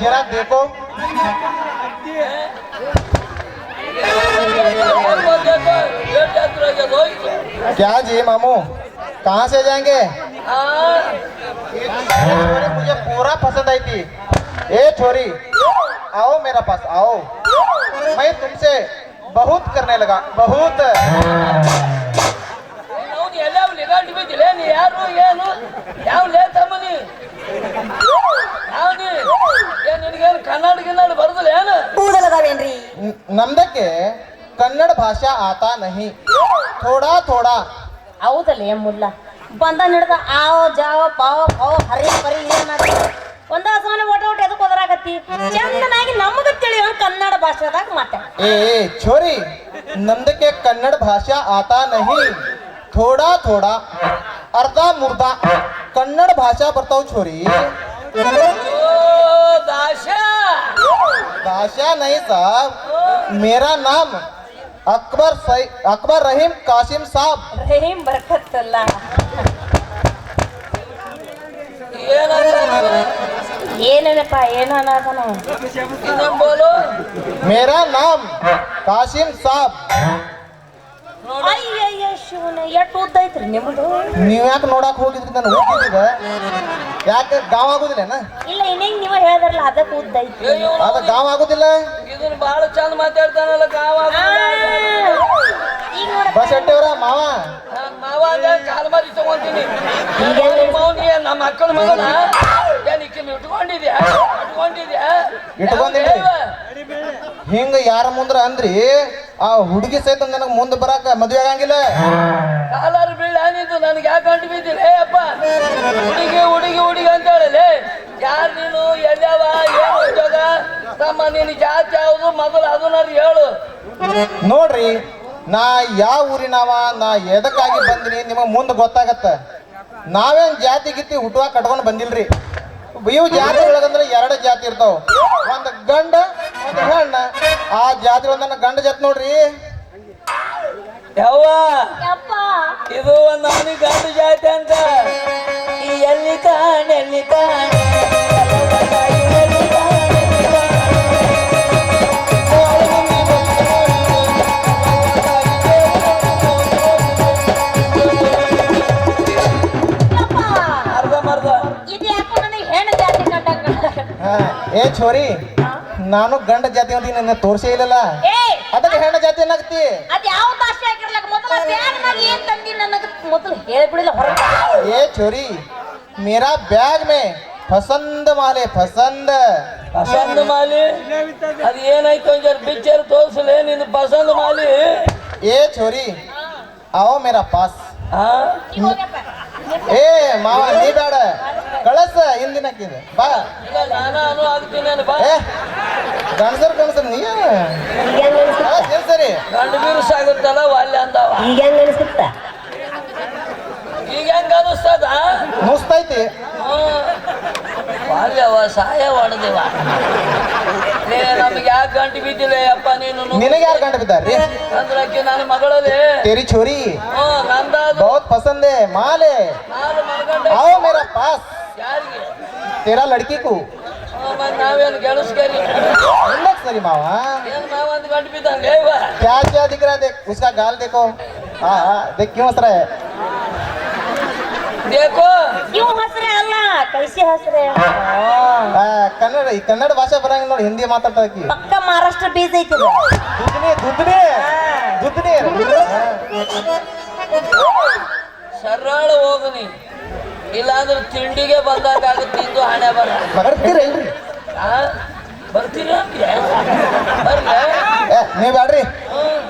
जरा देखो। क्या जी, मामू? कहाँ से जाएँगे? मुझे पूरा पसंद आई थी। ए, छोरी, आओ मेरा पास, आओ। मैं तुमसे बहुत करने लगा, बहुत। ಯಾವ ಕನ್ನಡ ಗಿನ್ನಡ ಬರ್ದಲ್ಲ ಕೂದಲದಾವೇನ್ರಿ ನಮ್ದಕ್ಕೆ ಕನ್ನಡ ಭಾಷಾ ಆತಾ ನಹಿ. ಥೋಡಾ ಥೋಡಾ. ಹೌದಲ್ಲ ಮುಲ್ಲ? ಬಂದ ಹಿಡ್ದ ಆವ ಜಾವ ಪಾವ ಪಾವ ಹರಿ ಪರಿ ಏನಾಗ ಒಂದ ಸಮಾನ ಓಟ ಓಟ ಎದಕ್ಕೆ ಒದರಾಗತ್ತಿ ಚಂದನಾಗಿ ನಮಗ ತಿಳಿಯೋ ಕನ್ನಡ ಭಾಷೆದಾಗ ಮಾತಾಡ. ಏ ಛೋರಿ ನಂದಕ್ಕೆ ಕನ್ನಡ ಭಾಷಾ ಆತಾ ನಹಿ. ಥೋಡಾ ಥೋಡಾ. ಅರ್ಧ ಮುರ್ಧ. ಕನ್ನಡ ಭಾಷಾ ಬರ್ತಾವ ಛೋರಿ. भाषा नहीं साहब मेरा नाम अकबर सई अकबर रहीम कासिम साहब ರಹೀಂ ಬರ್ಕತ್ತಲ್ಲ ಏನಂತ ಏನೇನಪ್ಪ ಏನೋ ಅನ್ನತಾನ ಇನ್ನೊಂದು ಬೋಲು मेरा नाम कासिम साहब ಅಯ್ಯಯ್ಯ ಶಿವನ ಎಷ್ಟು ಉದ್ದ ಐತ್ರಿ ನಿಮ್ಮದು ನೀವ್ ಯಾಕೆ ನೋಡಕ್ ಹೋಗಿದ್ರಿ ನಾನು ಹೋಗಿದ್ದ ಯಾಕೆ ಗಾವ್ ಆಗುದಿಲ್ಲ ಇಲ್ಲ ಇನ್ನೇನ್ ನೀವ ಹೇಳ್ದಾರಲ್ಲ ಅದಕ್ಕೆ ಉದ್ದ ಐತಿ ಏ ಇವ್ನು ಅದ ಗಾವ್ ಆಗುದಿಲ್ಲ? ಇದನ್ನ ಬಹಳ ಚಂದ ಮಾತಾಡ್ತಾನಲ್ಲ ಗಾವ್ ಈಗ ನೋಡ ಬಸ್ ಎಟ್ಟೇವ್ರ ಮಾವ? ಮಾವ ಕಾಲ್ ಮಾರಿ ತಗೊಂತೀನಿ. ನಮ್ಮ ಅಕ್ಕನ ಮಗನ ಏನ್ ಇಕ್ಕಿನ ಇಟ್ಕೊಂಡಿದ್ಯಾ? ಇಟ್ಕೊಂಡಿದ್ಯಾ? ಇಟ್ಕೊಂಡಿನಿ. ಹಿಂಗ ಯಾರ ಮುಂದ್ರ ಅಂದ್ರಿ ಆ ಹುಡುಗಿ ಸಹಿತ ನನಗೆ ಮುಂದೆ ಬರಾಕ ಮದ್ವೆ ಆಗಂಗಿಲ್ಲ. ಕಾಲಾರು ಬೀಳ ನಿಂತು ನನಗೆ ಯಾಕೆ ಅಂಟು ಬಿದ್ದಿಲ್ಲ ಅಪ್ಪ ಹುಡುಗಿ ಹುಡುಗಿ ಹುಡುಗಿ ಅಂತ ಹೇಳಲಿ ಯಾರು ನೀನು ಎಲ್ಲವ ಏನು ಉದ್ಯೋಗ? ತಮ್ಮ ನೀನು ಜಾತಿ ಯಾವುದು ಮೊದಲು ನಾನು ಹೇಳು. ನೋಡ್ರಿ ನಾ ಯಾವ ಊರಿನವ ನಾ ಎದಕ್ಕಾಗಿ ಬಂದಿನಿ ನಿಮಗೆ ಮುಂದೆ ಗೊತ್ತಾಗತ್ತ. ನಾವೇನ್ ಜಾತಿ ಗಿತ್ತಿ ಹುಟ್ಟುವ ಕಟ್ಕೊಂಡ್ ಬಂದಿಲ್ರಿ. ಇವು ಜಾತಿ ಒಳಗಂದ್ರೆ ಎರಡು ಜಾತಿ ಇರ್ತಾವ. ಒಂದ್ ಗಂಡ ಒಂದ್ ಹೆಣ್ಣ. ಆ ಜಾತಿ ಒಂದನ್ನ ಗಂಡ ಜಾತಿ ನೋಡ್ರಿ. ಯವ್ವ ಯಪ್ಪ. ಇದು ಒಂದು ಅವನಿಗೆ ಗಂಡು ಜಾತಿ ಅಂತ. ಈ ಎಲ್ಲಿ ಕಾಣ್ ಎಲ್ಲಿ ಕಾಣ್ ಎಲ್ಲಿ ಕಾಣ್, ಏ ಛೋರಿ ನಾನು ಗಂಡ ಜಾತಿ ಅಂತ ನಿನ್ನ ತೋರ್ಸೇ ಇಲ್ಲಲ್ಲ ಏ ಅದಕ್ಕೆ ಹೆಣ್ಣ ಜಾತಿ ಏನಾಗ್ತಿ ಅದ್ ಯಾವ ಭಾಷೆ ಆಗಿರ್ಲಕ್ಕ ಮೊದಲ ಬ್ಯಾಗ್ನಾಗ ಏನ್ ತಂದಿ ನನಗ ಮೊದಲು ಹೇಳ್ಬಿಡಿಲ್ಲ ಹೊರಗೆ ए छोरी मेरा बैग में पसंद माले पसंद ಪಸಂದ್ ಮಾಲಿ ಅದು ಏನಾಯ್ತು ಒಂದ್ ಜರ ಪಿಕ್ಚರ್ ತೋರಿಸಲೇ ನಿನ್ನ ಪಸಂದ್ ಮಾಲಿ ए छोरी आओ मेरा पास ಹಾ ಈಗ ಹೋಗ್ಯಪ್ಪ ಏ ಮಾವ ನೀ ಬೇಡ. ಕಳಸ ಹಿಂದಿನಕ್ಕಿದ. ಬಾ. ಇಲ್ಲ ನಾನು ಆಗ್ತೀನಿ ಬಾ ಏ ಗಣಸರ್ ಕಣಸರ್ ನೀ ಸರಿ ಗಂಡು ಬೀರ್ಸಾಗುತ್ತಲ್ಲ ಒಲ್ಲೆ ಅಂದವ. ಈಗ ಹೆಂಗ್ ಅನ್ಸುತ್ತ ಈಗ ಹೆಂಗ ಅನಿಸ್ತದ? ನುಸ್ತೈತಿ ವಾಲ್ಯವ ಸಹಾಯ ಹೊಡೆದಿವ ಲೇ ನಮ್ಗೆ ಯಾಕೆ ಗಂಟು ಬಿದ್ದಿಲ್ಲ ಅಪ್ಪ ನೀನು ನು- ನಿನಗೆ ಯಾರು ಗಂಡ ಬಿದ್ದಾರ್ರಿ ಅಂದ್ರೆ ಆಕಿ ನನ್ನ ಮಗಳಲ್ಲಿ तेरी छोरी ಹ್ಞೂ ನಂದಾದು बहुत पसंद है माले ನಾನು ಮನಗಂಡ आओ मेरा पास ಯಾರಿಗೆ तेरा लड़की को ಹ್ಞೂ, ಮತ್ತ್ ನಾವೇನು ಗೆಳಸ್ಕರಿ हिंदक सरी मावा ಏನ್ ನಾವ್ ಒಂದು ಗಂಟು ಬಿದ್ದಂಗೆ ಇವ क्या क्या दिख रहा है देख उसका गाल देखो हाँ हाँ देख क्यों हंस रहा है ಬೇಕೋ ಇವ್ ಹಸ್ರೆ ಅಲ್ಲ ಹಸ್ರೆ. ಆ, ಕನ್ನಡ ಈ ಕನ್ನಡ ಭಾಷೆ ಬರಂಗ ನೋಡಿ ಹಿಂದಿ ಮಾತಾಡ್ತಾಕಿ ಪಕ್ಕ ಮಹಾರಾಷ್ಟ್ರ ಬೀಜ ಐತಿ ಇದು. ಸರಳ ಹೋಗನಿ. ಇಲ್ಲಾಂದ್ರೆ ತಿಂಡಿಗೆ ಬಂದಾಗ ಆಗುತ್ತೆ ಇಂದು ಹಣೆ ಬರ. ಬರ್ತೀರೇನ್ರಿ ಆ? ಬರ್ತೀರಿ? ಬರ್ಲೆ? ಏ ನೀವ್ ಬ್ಯಾಡ್ರಿ.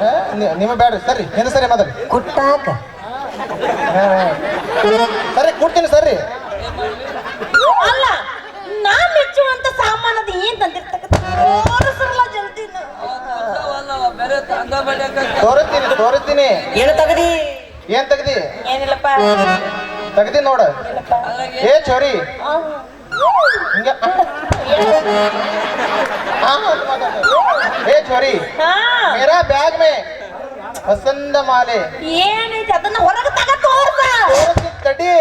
ಏ, ನೀವು ಬ್ಯಾಡ್ರಿ. ಸರಿ ಹಿಂದೆ ಸರಿ ಮಾತಾಡಿ ಕುಟ್ಟಾಕ. ಹಾ, ಹಾ. ಸರಿ ಕೊಡ್ತೀನಿ ಸರಿ ಅಲ್ಲ ನಾ ಮೆಚ್ಚುವಂತ ಸಾಮಾನದ ಏನ್ ತಂದಿರ್ತಕ್ಕ ತೋರಿಸಲ್ಲ ಜಲ್ದಿ ಕೂತಾವಲ್ಲವ, ಬೇರೆ ತಂದ ಬಡಿಯಕ ತೋರಿಸ್ತೀನಿ ತೋರಿಸ್ತೀನಿ. ಏನು ತಗದಿ. ಏನ್ ತೆಗ್ದಿ? ಏನಿಲ್ಲಪ್ಪ. ತೆಗ್ದಿ ನೋಡ. ಏ ಚೋರಿ. ಹಿಂಗ. ಏ ಚೋರಿ. ಮೇರಾ ಬ್ಯಾಗ್ ಮೇ. ಹಸಂದ ಮಾಲೆ. ಏನೈತೆ ಅದನ್ನ ಹೊರಗೆ ತಗ ತೋರ್ಸ ತಡಿ.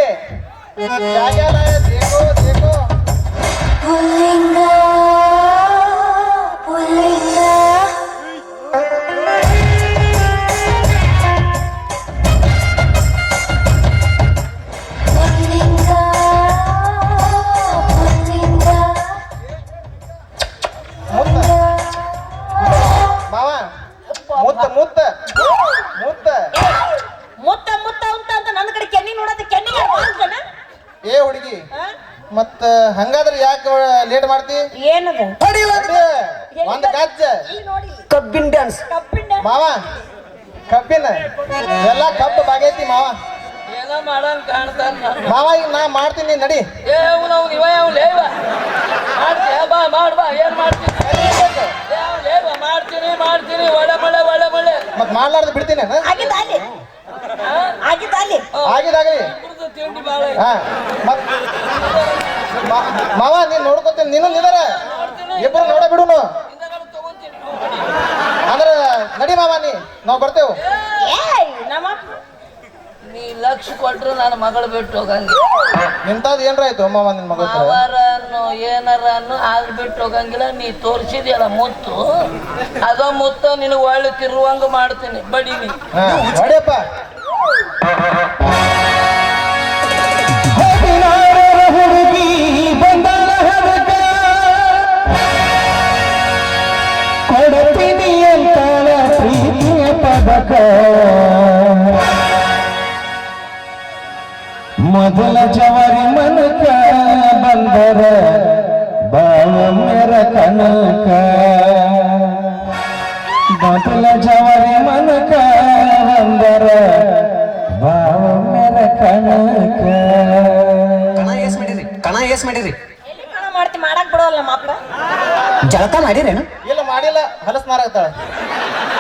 क्या ಆಯ್ತು ಯಾಕೆ ಲೇಟ್ ಮಾಡ್ತಿ? ಏನದ? ಹೊಡಿ ಒಂದು ಒಂದು ಗಜ್ಜ. ಕಬ್ಬಿನ ಡ್ಯಾನ್ಸ್ ಮಾವ ಕಬ್ಬಿನ ಎಲ್ಲ ಕಬ್ಬು ಬಾಗೈತಿ ಮಾವ. ಮಾವ. ಈಗ ನಾ ಮಾಡ್ತೀನಿ ನಡಿ. ಏ ಅವ್ನು ಅವ್ನು ಇವ ಅವ್ನು ಲೇವ ಬಾ ಮಾಡ್ ಬಾ ಏನ್ ಮಾಡ್ತೀನಿ ಏ ಮಾಡ್ತೀನಿ ಮಾಡ್ತೀನಿ ಒಳ್ಳೆ ಮಳೆ ಒಳ್ಳೆ ಮಳೆ. ಮತ್ ಮಾಡ್ಲಾರ್ದು ಬಿಡ್ತೀನಿ ನಾನು. ಆಗಿದ್ದ ಹಾ ಮತ್ ಮಾವ ನೀನ್ ನೋಡ್ಕೊತೀನಿ ನೀನು ನಿಂದರ. ಇಬ್ರು ನೋಡ ಬಿಡುನು. ಅಂದ್ರ ನಡಿ ಮಾವ ನೀ ನಾವು ಬರ್ತೇವು. ನೀ ಲಕ್ಷ ಕೊಟ್ರು ನನ್ನ ಮಗಳು ಬಿಟ್ಟು ಹೋಗಂಗಿಲ್ಲ ನಿಂತಾದ ಏನ್ರಾಯ್ತು ಮಾವ ನಿನ್ ಮಗ ಹತ್ರ? ಏನಾರ ಏನಾರನ್ನು ಆಗ್ ಬಿಟ್ಟು ಹೋಗಂಗಿಲ್ಲ. ನೀ ತೋರಿಸಿದ್ಯಲ್ಲ ಮುತ್ತು. ಅದ ಮುತ್ತ ನಿನಗೆ ಒಳ್ಳೆ ತಿರುವಂಗ ಮಾಡ್ತೀನಿ. ಬಡೀನಿ ಹೊಡಿಯಪ್ಪ ಕಣ ಎಸ್ ಮಾಡಿರಿ? ಎಲ್ಲಿ ಕಣ ಮಾಡ್ತಿ? ಮಾಡಕ್ ಬಿಡೋಲ್ಲ ನಮ್ಮ ಅಪ್ಪ. ಜಳಕ ಮಾಡಿರೇನು? ಇಲ್ಲ ಮಾಡಿಲ್ಲ. ಹಲಸ್ನಾರಾಗ್ತಾಳ ಹುಡುಗಿ